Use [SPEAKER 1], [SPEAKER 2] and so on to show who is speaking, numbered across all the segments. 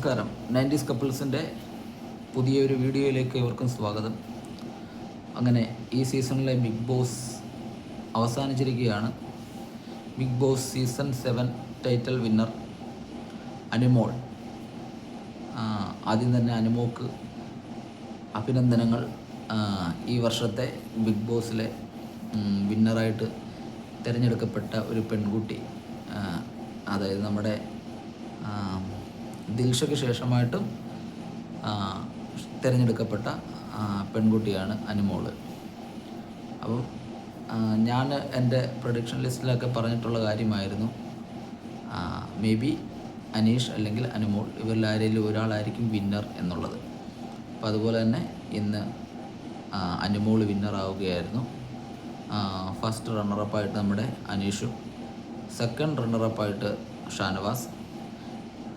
[SPEAKER 1] നമസ്കാരം. നയന്റീസ് കപ്പിൾസിന്റെ പുതിയൊരു വീഡിയോയിലേക്ക് ഇവർക്കും സ്വാഗതം. അങ്ങനെ ഈ സീസണിലെ big Boss അവസാനിച്ചിരിക്കുകയാണ്. Bigg Boss season seven title winner Anumol. ആദ്യം തന്നെ അനുമോക്ക് അഭിനന്ദനങ്ങൾ. ഈ വർഷത്തെ ബിഗ് ബോസിലെ വിന്നറായിട്ട് തിരഞ്ഞെടുക്കപ്പെട്ട ഒരു പെൺകുട്ടി അതായത് നമ്മുടെ ദിൽഷയ്ക്ക് ശേഷമായിട്ടും തിരഞ്ഞെടുക്കപ്പെട്ട പെൺകുട്ടിയാണ് അനുമോൾ. അപ്പം ഞാൻ എന്റെ പ്രൊഡിക്ഷൻ ലിസ്റ്റിലൊക്കെ പറഞ്ഞിട്ടുള്ള കാര്യമായിരുന്നു. മേ ബി അനീഷ് അല്ലെങ്കിൽ അനുമോൾ ഇവരിൽ ആരെങ്കിലും ഒരാളായിരിക്കും വിന്നർ എന്നുള്ളത്. അപ്പം അതുപോലെ തന്നെ ഇന്ന് അനുമോൾ വിന്നർ ആവുകയായിരുന്നു. ഫസ്റ്റ് റണ്ണറപ്പായിട്ട് നമ്മുടെ അനീഷും സെക്കൻഡ് റണ്ണറപ്പായിട്ട് ഷാനവാസ്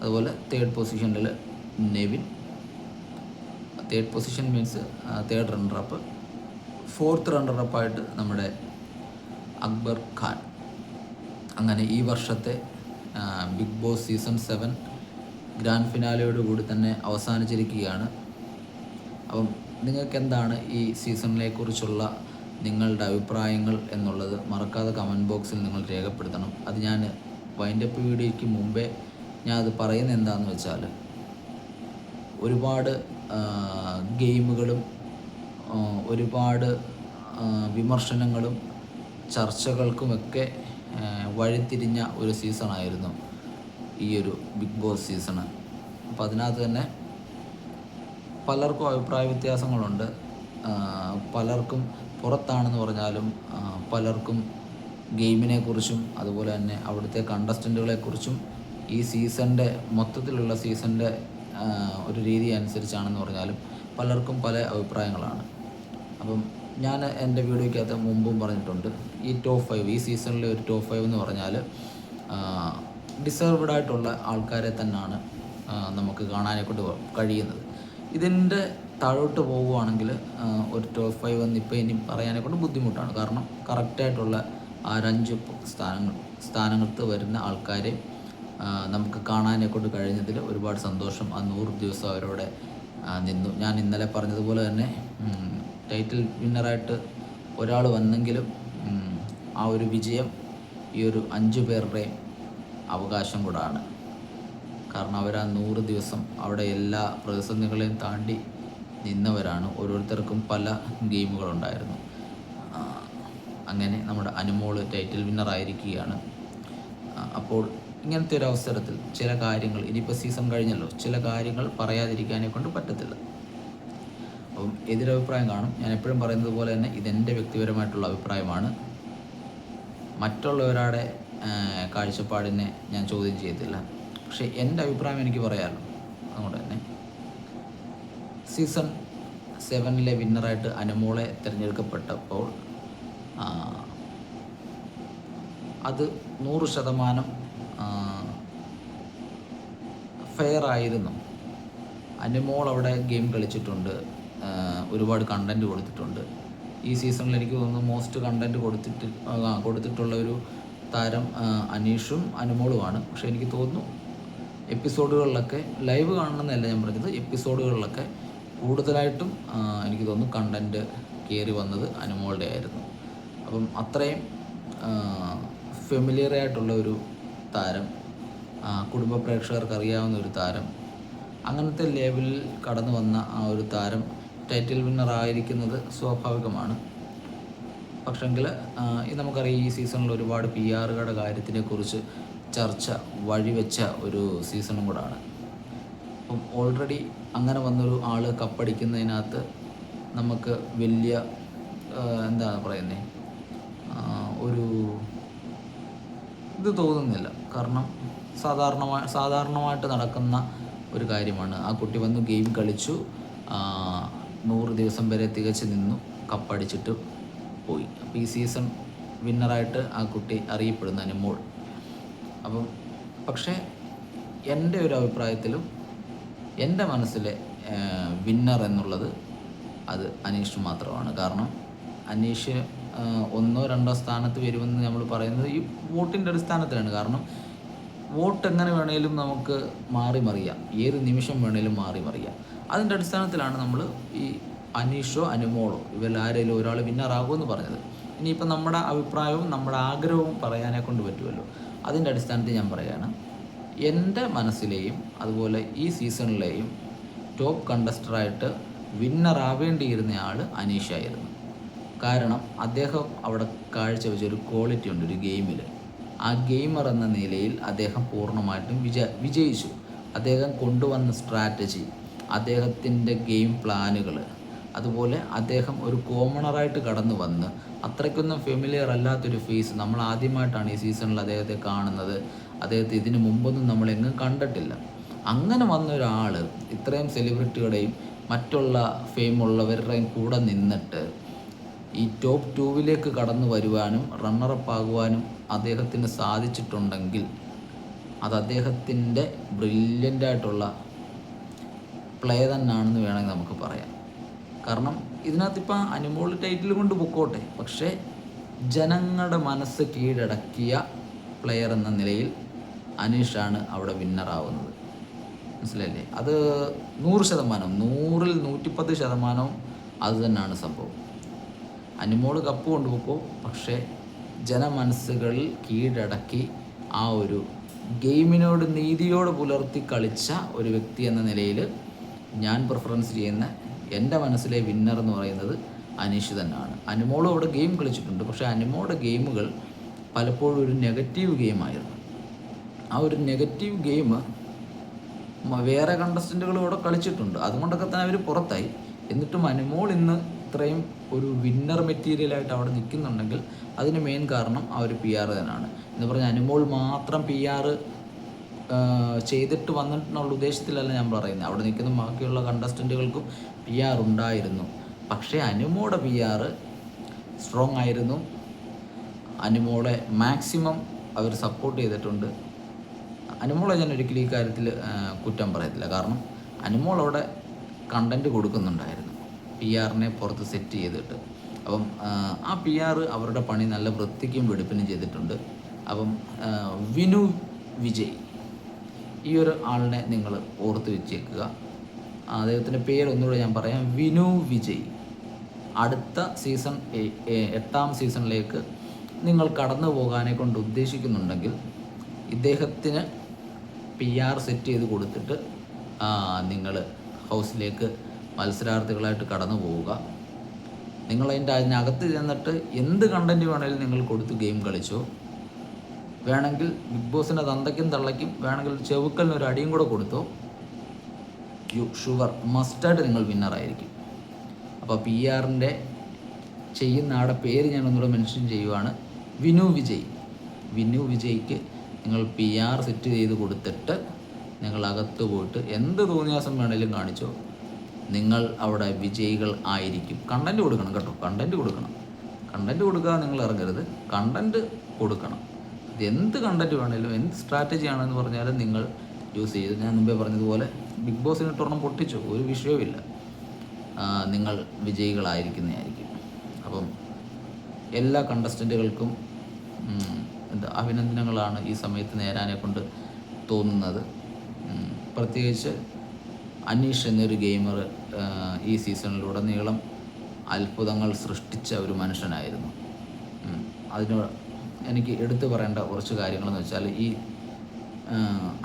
[SPEAKER 1] അതുപോലെ തേർഡ് പൊസിഷനിൽ Nevin third position means third runner up fourth റണ്ണറപ്പായിട്ട് നമ്മുടെ അക്ബർ ഖാൻ. അങ്ങനെ ഈ വർഷത്തെ Bigg Boss season seven grand ഫിനാലയോടുകൂടി തന്നെ അവസാനിച്ചിരിക്കുകയാണ്. അപ്പം നിങ്ങൾക്ക് എന്താണ് ഈ സീസണിനെ കുറിച്ചുള്ള നിങ്ങളുടെ അഭിപ്രായങ്ങൾ എന്നുള്ളത് മറക്കാതെ കമന്റ് ബോക്സിൽ നിങ്ങൾ രേഖപ്പെടുത്തണം. അത് ഞാൻ വൈൻഡപ്പ് വീഡിയോയ്ക്ക് മുമ്പേ ഞാൻ അത് പറയുന്നത് എന്താണെന്ന് വെച്ചാൽ ഒരുപാട് ഗെയിമുകളും ഒരുപാട് വിമർശനങ്ങളും ചർച്ചകൾക്കുമൊക്കെ വഴിത്തിരിഞ്ഞ ഒരു സീസണായിരുന്നു ഈ ഒരു ബിഗ് ബോസ് സീസണ്. അപ്പോൾ അതിനകത്ത് തന്നെ പലർക്കും അഭിപ്രായ വ്യത്യാസങ്ങളുണ്ട്. പലർക്കും പുറത്താണെന്ന് പറഞ്ഞാലും പലർക്കും ഗെയിമിനെക്കുറിച്ചും അതുപോലെ തന്നെ അവിടുത്തെ കണ്ടസ്റ്റന്റുകളെ കുറിച്ചും ഈ സീസണിന്റെ മൊത്തത്തിലുള്ള സീസണിന്റെ ഒരു രീതി അനുസരിച്ചാണെന്ന് പറഞ്ഞാലും പലർക്കും പല അഭിപ്രായങ്ങളാണ്. അപ്പം ഞാൻ എന്റെ വീഡിയോയ്ക്കകത്ത് മുമ്പും പറഞ്ഞിട്ടുണ്ട് ഈ ടോപ്പ് ഫൈവ് ഈ സീസണിലെ ഒരു ടോപ്പ് ഫൈവ് എന്ന് പറഞ്ഞാൽ ഡിസേർവ്ഡ് ആയിട്ടുള്ള ആൾക്കാരെ തന്നെയാണ് നമുക്ക് കാണാനെക്കൊണ്ട് കഴിയുന്നത്. ഇതിന്റെ താഴോട്ട് പോവുകയാണെങ്കിൽ ഒരു ടോപ്പ് ഫൈവ് എന്ന് ഇപ്പോൾ ഇനി പറയാനെ കൊണ്ട് ബുദ്ധിമുട്ടാണ്. കാരണം കറക്റ്റായിട്ടുള്ള ആ ഒരു അഞ്ച് സ്ഥാനങ്ങൾ സ്ഥാനങ്ങൾക്ക് വരുന്ന ആൾക്കാരെ നമുക്ക് കാണാനെ കൊണ്ട് കഴിഞ്ഞതിൽ ഒരുപാട് സന്തോഷം. ആ നൂറ് ദിവസം അവരോടെ നിന്നു. ഞാൻ ഇന്നലെ പറഞ്ഞതുപോലെ തന്നെ ടൈറ്റിൽ വിന്നറായിട്ട് ഒരാൾ വന്നെങ്കിലും ആ ഒരു വിജയം ഈ ഒരു അഞ്ചു പേരുടെയും അവകാശം കൂടാണ്. കാരണം അവർ ആ നൂറ് ദിവസം അവിടെ എല്ലാ പ്രതിസന്ധികളെയും താണ്ടി നിന്നവരാണ്. ഓരോരുത്തർക്കും പല ഗെയിമുകളുണ്ടായിരുന്നു അങ്ങനെ നമ്മുടെ അനുമോൾ ടൈറ്റിൽ വിന്നറായിരിക്കുകയാണ് അപ്പോൾ ഇങ്ങനത്തെ ഒരു അവസരത്തിൽ ചില കാര്യങ്ങൾ ഇനിയിപ്പോൾ സീസൺ കഴിഞ്ഞല്ലോ ചില കാര്യങ്ങൾ പറയാതിരിക്കാനെ കൊണ്ട് പറ്റത്തില്ല. അപ്പം എതിരഭിപ്രായം കാണും. ഞാൻ എപ്പോഴും പറയുന്നത് പോലെ തന്നെ ഇതെന്റെ വ്യക്തിപരമായിട്ടുള്ള അഭിപ്രായമാണ്. മറ്റുള്ളവരുടെ കാഴ്ചപ്പാടിനെ ഞാൻ ചോദ്യം ചെയ്യത്തില്ല. പക്ഷേ എന്റെ അഭിപ്രായം എനിക്ക് പറയാമല്ലോ അതുകൊണ്ട് തന്നെ. സീസൺ സെവനിലെ വിന്നറായിട്ട് അനുമോളെ തിരഞ്ഞെടുക്കപ്പെട്ടപ്പോൾ അത് നൂറ് ശതമാനം ഫെയർ ആയിരുന്നു. അനുമോൾ അവിടെ ഗെയിം കളിച്ചിട്ടുണ്ട്. ഒരുപാട് കണ്ടന്റ് കൊടുത്തിട്ടുണ്ട്. ഈ സീസണിൽ എനിക്ക് തോന്നുന്നു മോസ്റ്റ് കണ്ടന്റ് കൊടുത്തിട്ട് കൊടുത്തിട്ടുള്ള ഒരു താരം അനീഷും അനുമോളുമാണ്. പക്ഷേ എനിക്ക് തോന്നുന്നു എപ്പിസോഡുകളിലൊക്കെ ലൈവ് കാണണമെന്നല്ല ഞാൻ പറഞ്ഞത്. എപ്പിസോഡുകളിലൊക്കെ കൂടുതലായിട്ടും എനിക്ക് തോന്നുന്നു കണ്ടന്റ് കയറി വന്നത് അനുമോളുടെ ആയിരുന്നു. അപ്പം അത്രയും ഫെമിലിയർ ആയിട്ടുള്ള ഒരു താരം കുടുംബ പ്രേക്ഷകർക്ക് അറിയാവുന്ന ഒരു താരം. അങ്ങനത്തെ ലേബലിൽ കടന്നു വന്ന ആ ഒരു താരം ടൈറ്റിൽ വിന്നർ ആയിരിക്കുന്നത് സ്വാഭാവികമാണ്. പക്ഷെങ്കിൽ നമുക്കറിയാം ഈ സീസണിൽ ഒരുപാട് പി ആറുകളുടെ കാര്യത്തിനെക്കുറിച്ച് ചർച്ച വഴിവെച്ച ഒരു സീസണും കൂടാണ്. അപ്പം ഓൾറെഡി അങ്ങനെ വന്നൊരു ആൾ കപ്പടിക്കുന്നതിനകത്ത് നമുക്ക് വലിയ എന്താണ് എന്താ പറയുന്നത് ഒരു ഇത് തോന്നുന്നില്ല. കാരണം സാധാരണമായി സാധാരണമായിട്ട് നടക്കുന്ന ഒരു കാര്യമാണ്. ആ കുട്ടി വന്നു ഗെയിം കളിച്ചു. നൂറ് ദിവസം വരെ തികച്ച് നിന്നു. കപ്പടിച്ചിട്ട് പോയി. അപ്പോൾ ഈ സീസൺ വിന്നറായിട്ട് ആ കുട്ടി അറിയപ്പെടുന്ന അനുമോൾ. അപ്പം പക്ഷേ എന്റെ ഒരു അഭിപ്രായത്തിലും എന്റെ മനസ്സിലെ വിന്നർ എന്നുള്ളത് അത് അനീഷ് മാത്രമാണ്. കാരണം അനീഷ് ഒന്നോ രണ്ടോ സ്ഥാനത്ത് വരുമെന്ന് നമ്മൾ പറയുന്നത് ഈ വോട്ടിന്റെ അടിസ്ഥാനത്തിലാണ്. കാരണം വോട്ട് എങ്ങനെ വേണേലും നമുക്ക് മാറി മറിയാം. ഏത് നിമിഷം വേണേലും മാറി മറിയാം. അതിന്റെ അടിസ്ഥാനത്തിലാണ് നമ്മൾ ഈ അനീഷോ അനുമോളോ ഇവരിൽ ആരെങ്കിലും ഒരാൾ വിന്നറാകുമെന്ന് പറഞ്ഞത്. ഇനിയിപ്പോൾ നമ്മുടെ അഭിപ്രായവും നമ്മുടെ ആഗ്രഹവും പറയാനെ കൊണ്ട് പറ്റുമല്ലോ അതിന്റെ അടിസ്ഥാനത്തിൽ ഞാൻ പറയുകയാണ് എന്റെ മനസ്സിലെയും അതുപോലെ ഈ സീസണിലെയും ടോപ്പ് കണ്ടസ്റ്ററായിട്ട് വിന്നറാവേണ്ടിയിരുന്ന ആൾ അനീഷായിരുന്നു. കാരണം അദ്ദേഹം അവിടെ കാഴ്ചവെച്ച ഒരു ക്വാളിറ്റി ഉണ്ട് ഒരു ഗെയിമിൽ ആ ഗെയിമർ എന്ന നിലയിൽ അദ്ദേഹം പൂർണമായിട്ടും വിജ വിജയിച്ചു. അദ്ദേഹം കൊണ്ടുവന്ന സ്ട്രാറ്റജി അദ്ദേഹത്തിന്റെ ഗെയിം പ്ലാനുകൾ അതുപോലെ അദ്ദേഹം ഒരു കോമണറായിട്ട് കടന്നു വന്ന് അത്രയ്ക്കൊന്നും ഫെമിലിയർ അല്ലാത്തൊരു ഫേസ് നമ്മൾ ആദ്യമായിട്ടാണ് ഈ സീസണിൽ അദ്ദേഹത്തെ കാണുന്നത്. അദ്ദേഹത്തെ ഇതിനു മുമ്പൊന്നും നമ്മളെങ്ങും കണ്ടിട്ടില്ല. അങ്ങനെ വന്ന ഒരാൾ ഇത്രയും സെലിബ്രിറ്റിയുടെയും മറ്റുള്ള ഫെയിമുള്ളവരുടെയും കൂടെ നിന്നിട്ട് ഈ ടോപ്പ് ടൂവിലേക്ക് കടന്നു വരുവാനും റണ്ണറപ്പ് ആകുവാനും അദ്ദേഹത്തിന് സാധിച്ചിട്ടുണ്ടെങ്കിൽ അത് അദ്ദേഹത്തിന്റെ ബ്രില്യന്റ് ആയിട്ടുള്ള പ്ലേ തന്നെയാണെന്ന് വേണമെങ്കിൽ നമുക്ക് പറയാം. കാരണം ഇതിനകത്ത് ഇപ്പം അനുമോൾ ടൈറ്റിൽ കൊണ്ട് പൊക്കോട്ടെ. പക്ഷേ ജനങ്ങളുടെ മനസ്സ് കീഴടക്കിയ പ്ലെയർ എന്ന നിലയിൽ അനീഷാണ് അവിടെ വിന്നറാവുന്നത്. മനസ്സിലല്ലേ അത് നൂറ് ശതമാനം നൂറിൽ നൂറ്റിപ്പത്ത് ശതമാനവും അത് തന്നെയാണ് സംഭവം. അനുമോൾ കപ്പ് കൊണ്ടുപോക്കോ പക്ഷേ ജനമനസ്സുകളിൽ കീഴടക്കി ആ ഒരു ഗെയിമിനോട് നീതിയോട് പുലർത്തി കളിച്ച ഒരു വ്യക്തി എന്ന നിലയിൽ ഞാൻ പ്രിഫറൻസ് ചെയ്യുന്ന എന്റെ മനസ്സിലെ വിന്നർ എന്ന് പറയുന്നത് അനീഷ് തന്നെയാണ്. അനുമോളും അവിടെ ഗെയിം കളിച്ചിട്ടുണ്ട്. പക്ഷേ അനുമോളുടെ ഗെയിമുകൾ പലപ്പോഴും ഒരു നെഗറ്റീവ് ഗെയിമായിരുന്നു ആ ഒരു നെഗറ്റീവ് ഗെയിം വേറെ കണ്ടസ്റ്റന്റുകളും ഇവിടെ കളിച്ചിട്ടുണ്ട്. അതുകൊണ്ടൊക്കെ തന്നെ അവർ പുറത്തായി. എന്നിട്ടും അനുമോൾ ഇന്ന് ഇത്രയും ഒരു വിന്നർ മെറ്റീരിയലായിട്ട് അവിടെ നിൽക്കുന്നുണ്ടെങ്കിൽ അതിന് മെയിൻ കാരണം ആ ഒരു പി ആർ തന്നെയാണ്. എന്ന് പറഞ്ഞാൽ അനുമോൾ മാത്രം പി ആർ ചെയ്തിട്ട് വന്നിട്ടുള്ള ഉദ്ദേശത്തിലല്ല ഞാൻ പറയുന്നത്. അവിടെ നിൽക്കുന്ന ബാക്കിയുള്ള കണ്ടസ്റ്റന്റുകൾക്കും പി ആർ ഉണ്ടായിരുന്നു. പക്ഷേ അനുമോടെ പി ആർ സ്ട്രോങ് ആയിരുന്നു. അനുമോളെ മാക്സിമം അവർ സപ്പോർട്ട് ചെയ്തിട്ടുണ്ട്. അനുമോളെ ഞാൻ ഒരിക്കലും ഈ കാര്യത്തിൽ കുറ്റം പറയത്തില്ല. കാരണം അനുമോൾ അവിടെ കണ്ടന്റ് കൊടുക്കുന്നുണ്ടായിരുന്നു. പി ആറിനെ പുറത്ത് സെറ്റ് ചെയ്തിട്ട്. അപ്പം ആ, പി ആർ അവരുടെ പണി നല്ല വൃത്തിക്കും വെടുപ്പിനും ചെയ്തിട്ടുണ്ട്. അപ്പം വിനു വിജയ് ഈ ഒരു ആളിനെ നിങ്ങൾ ഓർത്ത് വെച്ചേക്കുക. അദ്ദേഹത്തിന്റെ പേര് ഒന്നുകൂടെ ഞാൻ പറയാം. വിനു വിജയ്. അടുത്ത സീസൺ എട്ടാം സീസണിലേക്ക് നിങ്ങൾ കടന്നു പോകാനെ കൊണ്ട് ഉദ്ദേശിക്കുന്നുണ്ടെങ്കിൽ ഇദ്ദേഹത്തിന് പി ആർ സെറ്റ് ചെയ്ത് കൊടുത്തിട്ട് നിങ്ങൾ ഹൗസിലേക്ക് മത്സരാർത്ഥികളായിട്ട് കടന്നു പോവുക. നിങ്ങൾ അതിന്റെ അതിനകത്ത് ചെന്നിട്ട് എന്ത് കണ്ടന്റ് വേണമെങ്കിലും നിങ്ങൾ കൊടുത്ത് ഗെയിം കളിച്ചോ. വേണമെങ്കിൽ ബിഗ് ബോസിന്റെ തന്തയ്ക്കും തള്ളയ്ക്കും വേണമെങ്കിൽ ചെവുക്കലിന് ഒരു അടിയും കൂടെ കൊടുത്തോ. യു ഷുഗർ മസ്റ്റായിട്ട് നിങ്ങൾ വിന്നറായിരിക്കും അപ്പോൾ പി ആറിന്റെ ചെയ്യുന്ന ആടെ പേര് ഞാൻ ഒന്നുകൂടെ മെൻഷൻ ചെയ്യുവാണ്. വിനു വിജയ്. വിനു വിജയ്ക്ക് നിങ്ങൾ പി ആർ സെറ്റ് ചെയ്ത് കൊടുത്തിട്ട് നിങ്ങൾ അകത്ത് പോയിട്ട് എന്ത് തോന്നിയാസം വേണേലും കാണിച്ചോ. നിങ്ങൾ അവിടെ വിജയികൾ ആയിരിക്കും. കണ്ടന്റ് കൊടുക്കണം കേട്ടോ. കണ്ടന്റ് കൊടുക്കണം. കണ്ടന്റ് കൊടുക്കുക നിങ്ങൾ ഇറങ്ങരുത്. കണ്ടന്റ് കൊടുക്കണം. ഇത് എന്ത് കണ്ടന്റ് വേണേലും എന്ത് സ്ട്രാറ്റജി ആണെന്ന് പറഞ്ഞാലും നിങ്ങൾ യൂസ് ചെയ്ത് ഞാൻ മുമ്പേ പറഞ്ഞതുപോലെ ബിഗ് ബോസിന് ഇട്ടൊരെണ്ണം പൊട്ടിച്ചു. ഒരു വിഷയവുമില്ല നിങ്ങൾ വിജയികളായിരിക്കുന്നതായിരിക്കും. അപ്പം എല്ലാ കണ്ടസ്റ്റന്റുകൾക്കും എന്താ അഭിനന്ദനങ്ങളാണ് ഈ സമയത്ത് നേരാനെ കൊണ്ട് തോന്നുന്നത്. പ്രത്യേകിച്ച് അനീഷ് എന്നൊരു ഗെയിമർ ഈ സീസണിലുടനീളം അത്ഭുതങ്ങൾ സൃഷ്ടിച്ച ഒരു മനുഷ്യനായിരുന്നു. അതിന് എനിക്ക് എടുത്തു പറയേണ്ട കുറച്ച് കാര്യങ്ങളെന്ന് വെച്ചാൽ ഈ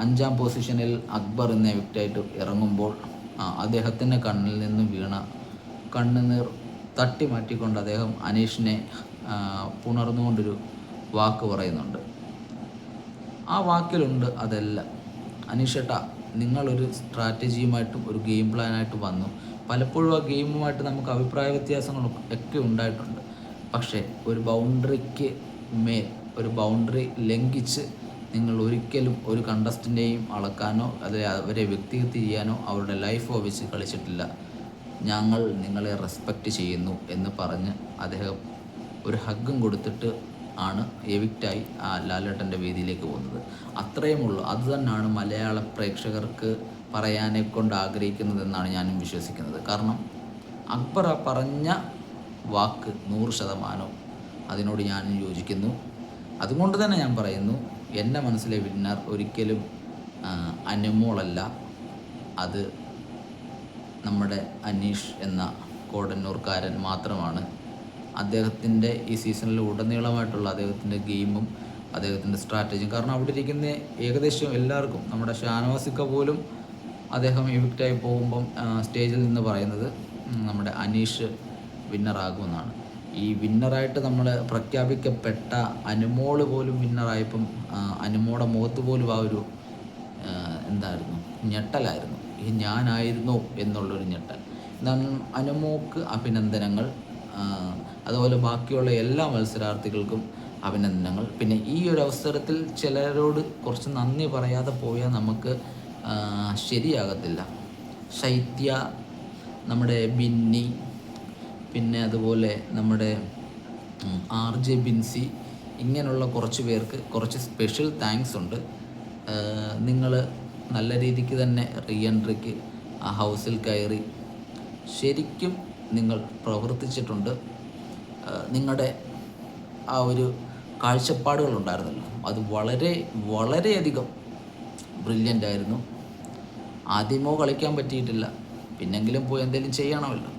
[SPEAKER 1] അഞ്ചാം പൊസിഷനിൽ അക്ബർ എന്ന വ്യക്തിയായിട്ട് ഇറങ്ങുമ്പോൾ അദ്ദേഹത്തിന്റെ കണ്ണിൽ നിന്നും വീണ കണ്ണുനീർ തട്ടി മാറ്റിക്കൊണ്ട് അദ്ദേഹം അനീഷിനെ പുണർന്നുകൊണ്ടൊരു വാക്ക് പറയുന്നുണ്ട്. ആ വാക്കിലുണ്ട് അതെല്ലാം. അനീഷേട്ട നിങ്ങളൊരു സ്ട്രാറ്റജിയുമായിട്ടും ഒരു ഗെയിം പ്ലാനായിട്ട് വന്നു. പലപ്പോഴും ആ ഗെയിമുമായിട്ട് നമുക്ക് അഭിപ്രായ വ്യത്യാസങ്ങളൊക്കെ ഒക്കെ ഉണ്ടായിട്ടുണ്ട്. പക്ഷേ ഒരു ബൗണ്ടറിക്ക് മേൽ ഒരു ബൗണ്ടറി ലംഘിച്ച് നിങ്ങൾ ഒരിക്കലും ഒരു കണ്ടസ്റ്റന്റെയും അളക്കാനോ അത് അവരെ വ്യക്തിഗത അവരുടെ ലൈഫോ വെച്ച് കളിച്ചിട്ടില്ല. ഞങ്ങൾ നിങ്ങളെ റെസ്പെക്റ്റ് ചെയ്യുന്നു എന്ന് പറഞ്ഞ് അദ്ദേഹം ഒരു ഹഗ്ഗും കൊടുത്തിട്ട് ആണ് എവിക്റ്റായി ആ ലാലേട്ടന്റെ വേദിയിലേക്ക് പോകുന്നത്. അത്രയുമുള്ളൂ അത് തന്നെയാണ് മലയാള പ്രേക്ഷകർക്ക് പറയാനെ കൊണ്ട് ആഗ്രഹിക്കുന്നതെന്നാണ് ഞാനും വിശ്വസിക്കുന്നത്. കാരണം അക്ബർ പറഞ്ഞ വാക്ക് നൂറ് ശതമാനവും അതിനോട് ഞാനും യോജിക്കുന്നു. അതുകൊണ്ട് തന്നെ ഞാൻ പറയുന്നു എന്റെ മനസ്സിലെ വിന്നർ ഒരിക്കലും അനുമോളല്ല. അത് നമ്മുടെ അനീഷ് എന്ന കോടന്നൂർക്കാരൻ മാത്രമാണ്. അദ്ദേഹത്തിന്റെ ഈ സീസണിൽ ഉടനീളമായിട്ടുള്ള അദ്ദേഹത്തിന്റെ ഗെയിമും അദ്ദേഹത്തിന്റെ സ്ട്രാറ്റജിയും. കാരണം അവിടെ ഇരിക്കുന്ന ഏകദേശം എല്ലാവർക്കും നമ്മുടെ ഷാനവാസിക്ക പോലും അദ്ദേഹം ഇവിക്റ്റായി പോകുമ്പം സ്റ്റേജിൽ നിന്ന് പറയുന്നത് നമ്മുടെ അനീഷ് വിന്നറാകുമെന്നാണ്. ഈ വിന്നറായിട്ട് നമ്മൾ പ്രഖ്യാപിക്കപ്പെട്ട അനുമോൾ പോലും വിന്നറായപ്പം അനുമോടെ മുഖത്ത് പോലും ആ ഒരു എന്തായിരുന്നു ഞെട്ടലായിരുന്നു. ഈ ഞാനായിരുന്നു എന്നുള്ളൊരു ഞെട്ടൽ. അനുമോക്ക് അഭിനന്ദനങ്ങൾ. അതുപോലെ ബാക്കിയുള്ള എല്ലാ മത്സരാർത്ഥികൾക്കും അഭിനന്ദനങ്ങൾ. പിന്നെ ഈ ഒരു അവസരത്തിൽ ചിലരോട് കുറച്ച് നന്ദി പറയാതെ പോയാൽ നമുക്ക് ശരിയാകത്തില്ല. ശൈത്യ നമ്മുടെ ബിന്നി പിന്നെ അതുപോലെ നമ്മുടെ ആർ ജെ ബിൻസി ഇങ്ങനെയുള്ള കുറച്ച് പേർക്ക് കുറച്ച് സ്പെഷ്യൽ താങ്ക്സ് ഉണ്ട്. നിങ്ങൾ നല്ല രീതിക്ക് തന്നെ റീ എൻട്രിക്ക് ആ ഹൗസിൽ കയറി ശരിക്കും നിങ്ങൾ പ്രവർത്തിച്ചിട്ടുണ്ട്. നിങ്ങളുടെ ആ ഒരു കാഴ്ചപ്പാടുകൾ കാഴ്ചപ്പാടുകളുണ്ടായിരുന്നല്ലോ. അത് വളരെ വളരെയധികം ബ്രില്യന്റ് ആയിരുന്നു. ആദ്യമോ കളിക്കാൻ പറ്റിയിട്ടില്ല. പിന്നെങ്കിലും പോയി എന്തെങ്കിലും ചെയ്യണമല്ലോ.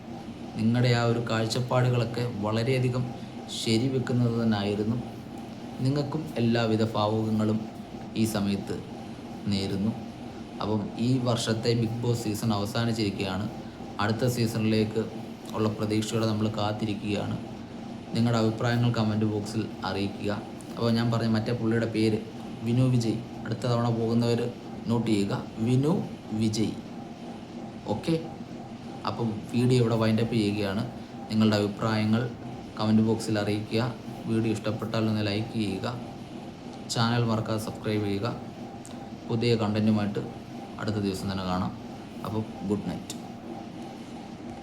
[SPEAKER 1] നിങ്ങളുടെ ആ ഒരു കാഴ്ചപ്പാടുകളൊക്കെ വളരെയധികം ശരിവെക്കുന്നത് തന്നെയായിരുന്നു നിങ്ങൾക്കും എല്ലാവിധ ഭാവുകങ്ങളും ഈ സമയത്ത് നേരുന്നു. അപ്പം ഈ വർഷത്തെ ബിഗ് ബോസ് സീസൺ അവസാനിച്ചിരിക്കുകയാണ്. അടുത്ത സീസണിലേക്ക് ഉള്ള പ്രതീക്ഷയോടെ നമ്മൾ കാത്തിരിക്കുകയാണ്. നിങ്ങളുടെ അഭിപ്രായങ്ങൾ കമന്റ് ബോക്സിൽ അറിയിക്കുക. അപ്പോൾ ഞാൻ പറഞ്ഞ മറ്റേ പുള്ളിയുടെ പേര് വിനു വിജയ്. അടുത്ത തവണ പോകുന്നവർ നോട്ട് ചെയ്യുക. വിനു വിജയ്. ഓക്കെ അപ്പം വീഡിയോ ഇവിടെ വൈൻഡപ്പ് ചെയ്യുകയാണ്. നിങ്ങളുടെ അഭിപ്രായങ്ങൾ കമന്റ് ബോക്സിൽ അറിയിക്കുക. വീഡിയോ ഇഷ്ടപ്പെട്ടാൽ ഒന്ന് ലൈക്ക് ചെയ്യുക. ചാനൽ മറക്കാതെ സബ്സ്ക്രൈബ് ചെയ്യുക. പുതിയ കണ്ടന്റുമായിട്ട് അടുത്ത ദിവസം തന്നെ കാണാം. അപ്പോൾ ഗുഡ് നൈറ്റ്